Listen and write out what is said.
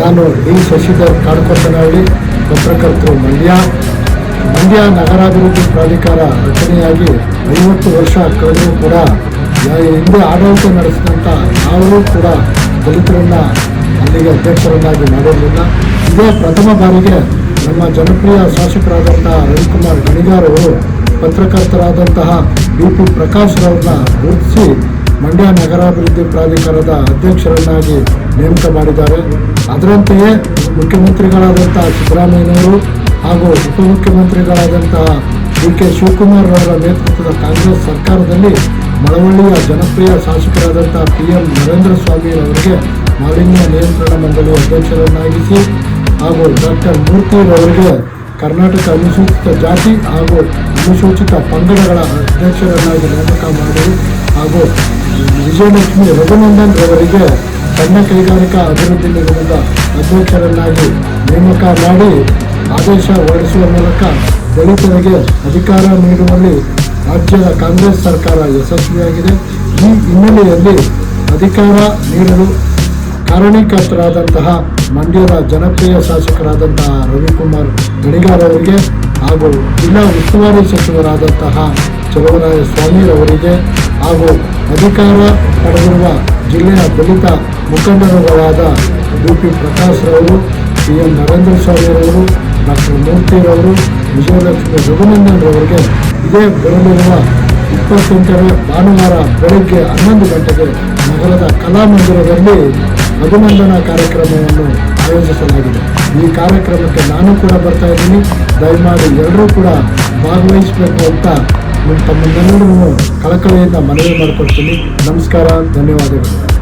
ನಾನು ಡಿ. ಶಶಿಧರ್ ಕಾಡ್ಕೊತ್ತನಹಳ್ಳಿ ಪತ್ರಕರ್ತರು ಮಂಡ್ಯ. ಮಂಡ್ಯ ನಗರಾಭಿವೃದ್ಧಿ ಪ್ರಾಧಿಕಾರ ರಚನೆಯಾಗಿ ಐವತ್ತು ವರ್ಷ ಕಳೆದರೂ ಕೂಡ ಯಾ- ಹಿಂದೆ ಆಡಳಿತ ನಡೆಸಿದಂಥ ಯಾರೂ ಕೂಡ ದಲಿತರನ್ನ ಅಲ್ಲಿಗೆ ಅಧ್ಯಕ್ಷರನ್ನಾಗಿ ಮಾಡಿರಲಿಲ್ಲ ಇದೇ ಪ್ರಥಮ ಬಾರಿಗೆ ನಮ್ಮ ಜನಪ್ರಿಯ ಶಾಸಕರಾದಂಥ ರವಿಕುಮಾರ್ ಗಣಿಗಾರ್ ಅವರು ಪತ್ರಕರ್ತರಾದಂತಹ ಬಿ ಪಿ. ಪ್ರಕಾಶ್ ರವ್ರನ್ನ ಗುರುತಿಸಿ ಮಂಡ್ಯ ನಗರಾಭಿವೃದ್ಧಿ ಪ್ರಾಧಿಕಾರದ ಅಧ್ಯಕ್ಷರನ್ನಾಗಿ ನೇಮಕ ಮಾಡಿದ್ದಾರೆ. ಅದರಂತೆಯೇ ಮುಖ್ಯಮಂತ್ರಿಗಳಾದಂತಹ ಸಿದ್ದರಾಮಯ್ಯನವರು ಹಾಗೂ ಉಪಮುಖ್ಯಮಂತ್ರಿಗಳಾದಂತಹ ಡಿ ಕೆ ಶಿವಕುಮಾರ್ ಅವರ ನೇತೃತ್ವದ ಕಾಂಗ್ರೆಸ್ ಸರ್ಕಾರದಲ್ಲಿ ಮಳವಳ್ಳಿಯ ಜನಪ್ರಿಯ ಶಾಸಕರಾದಂತಹ ಪಿ ಎಂ ನರೇಂದ್ರ ಸ್ವಾಮಿ ಅವರಿಗೆ ಮಾಲಿನ್ಯ ನಿಯಂತ್ರಣ ಮಂಡಳಿ ಅಧ್ಯಕ್ಷರನ್ನಾಗಿಸಿ ಹಾಗೂ ಡಾಕ್ಟರ್ ಮೂರ್ತಿರವರಿಗೆ ಕರ್ನಾಟಕ ಅನುಸೂಚಿತ ಜಾತಿ ಹಾಗೂ ಅನುಸೂಚಿತ ಪಂಗಡಗಳ ಅಧ್ಯಕ್ಷರನ್ನಾಗಿ ನೇಮಕ ಮಾಡಿ ಹಾಗೂ ವಿಜಯಲಕ್ಷ್ಮಿ ರಘುನಂದನ್ ರವರಿಗೆ ಸಣ್ಣ ಕೈಗಾರಿಕಾ ಅಭಿವೃದ್ಧಿ ನಿಗಮದ ಅಧ್ಯಕ್ಷರನ್ನಾಗಿ ನೇಮಕ ಮಾಡಿ ಆದೇಶ ಹೊರಡಿಸುವ ಮೂಲಕ ದಲಿತರಿಗೆ ಅಧಿಕಾರ ನೀಡುವಲ್ಲಿ ರಾಜ್ಯದ ಕಾಂಗ್ರೆಸ್ ಸರ್ಕಾರ ಯಶಸ್ವಿಯಾಗಿದೆ. ಈ ಹಿನ್ನೆಲೆಯಲ್ಲಿ ಅಧಿಕಾರ ನೀಡಲು ಕಾರಣೀಕರ್ತರಾದಂತಹ ಮಂಡ್ಯದ ಜನಪ್ರಿಯ ಶಾಸಕರಾದಂತಹ ರವಿಕುಮಾರ್ ಗಣಿಗಾರ್ ಅವರಿಗೆ ಹಾಗೂ ಜಿಲ್ಲಾ ಉಸ್ತುವಾರಿ ಸಚಿವರಾದಂತಹ ಚಲುವರಾಯ ಸ್ವಾಮಿರವರಿಗೆ ಹಾಗೂ ಅಧಿಕಾರ ಪಡೆದಿರುವ ಜಿಲ್ಲೆಯ ದಲಿತ ಮುಖಂಡರುಗಳಾದ ಡಿ ಪಿ ಪ್ರಕಾಶ್ ರವರು, ಪಿ ಎಂ ನರೇಂದ್ರ ಸ್ವಾಮಿಯವರು ಡಾಕ್ಟರ್ ಮೂರ್ತಿರವರು ವಿಜಯಲಕ್ಷ್ಮಿ ರಘುನಂದನ್ ರವರಿಗೆ ಇದೇ ಬರಲಿರುವ ಇಪ್ಪತ್ತೆಂಟನೇ ಭಾನುವಾರ ಬೆಳಗ್ಗೆ ಹನ್ನೊಂದು ಗಂಟೆಗೆ ನಗರದ ಕಲಾಮಂದಿರದಲ್ಲಿ ಅಭಿನಂದನಾ ಕಾರ್ಯಕ್ರಮವನ್ನು ಆಯೋಜಿಸಲಾಗಿದೆ. ಈ ಕಾರ್ಯಕ್ರಮಕ್ಕೆ ನಾನು ಕೂಡ ಬರ್ತಾ ಇದ್ದೀನಿ. ದಯಮಾಡಿ ಎಲ್ಲರೂ ಕೂಡ ಭಾಗವಹಿಸಬೇಕು ಅಂತ ತಮ್ಮನ್ನೆಲ್ಲರೂ ಕಳಕಳಿಯಿಂದ ಮನವಿ ಮಾಡಿಕೊಡ್ತೀನಿ ನಮಸ್ಕಾರ ಧನ್ಯವಾದಗಳು.